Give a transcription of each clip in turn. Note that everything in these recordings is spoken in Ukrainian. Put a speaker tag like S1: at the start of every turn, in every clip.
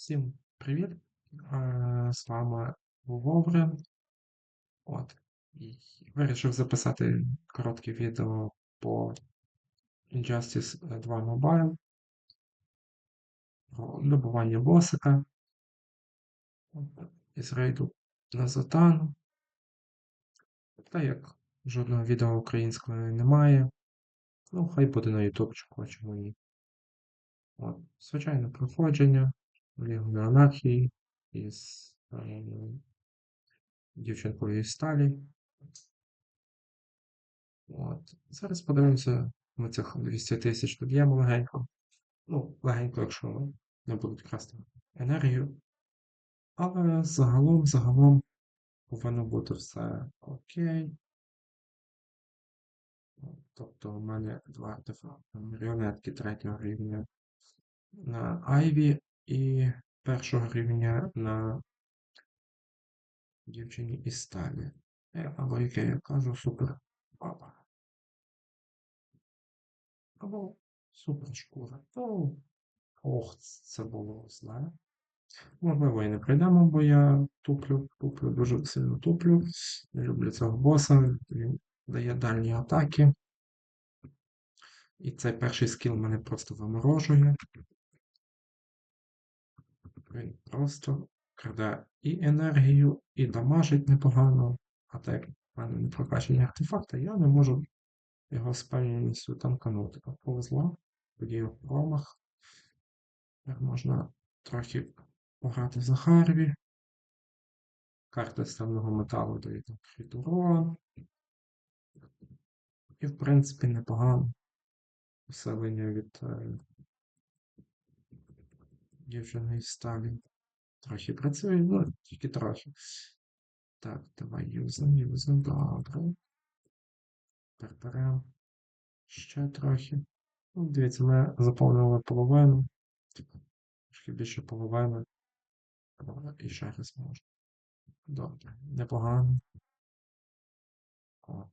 S1: Всім привіт! З вами Вовре. От. І вирішив записати коротке відео по Injustice 2 Mobile, про добування босика із рейду на Затану. Та як жодного відео української немає, ну хай буде на ютубчику, а чому ні. От. Звичайне проходження Лігу на анархії із е, дівчинкою із сталі. От. Зараз подивимося, ми цих 200 тисяч доб'ємо легенько. Ну, легенько, якщо не будуть красти енергію. Але загалом, загалом повинно бути все окей. Тобто у мене два артефакти. Третього рівня на Айві і першого рівня на дівчині із сталі. Е, Або яке я кажу, супер баба. Або супер шкура. Ну, ох, це було зле. Можливо, і не пройдемо, бо я туплю, туплю, дуже сильно туплю. Не люблю цього боса. Він дає дальні атаки. І цей перший скіл мене просто виморожує. Він просто краде і енергію, і дамажить непогано. А так як в мене не прокачані артефакти, я не можу його з танканути. Повезло, тоді промах. Тепер можна трохи пограти за Харві. Карта стального металу дає там урон. І, в принципі, непогано. Поселення від е, дівчини із сталі. Трохи працює, ну, тільки трохи. Так, давай юзем, юзем, добре. Тепер беремо ще трохи. Ну, дивіться, ми заповнили половину. Трошки більше половини. І ще раз можна. Добре, непогано. О,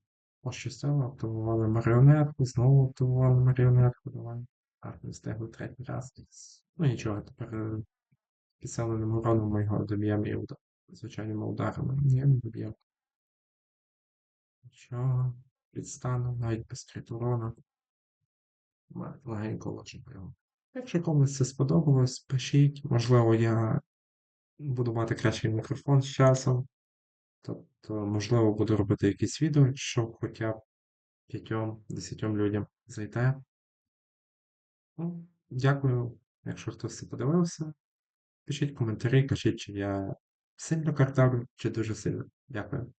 S1: пощастило, активували маріонетку, знову активували маріонетку. Давай. Так, не встигли третій раз. Ну нічого, тепер е, підсиленим уроном ми його доб'ємо і удар. Звичайними ударами. Ні, не доб'ємо. Нічого. Підстану, навіть без крит урона. Легенько лучше його. Якщо комусь це сподобалось, пишіть. Можливо, я буду мати кращий мікрофон з часом. Тобто, можливо, буду робити якісь відео, щоб хоча б 5-10 людям зайде. Ну, дякую, якщо хтось це подивився. Пишіть коментарі, кажіть, чи я сильно картавлю, чи дуже сильно. Дякую.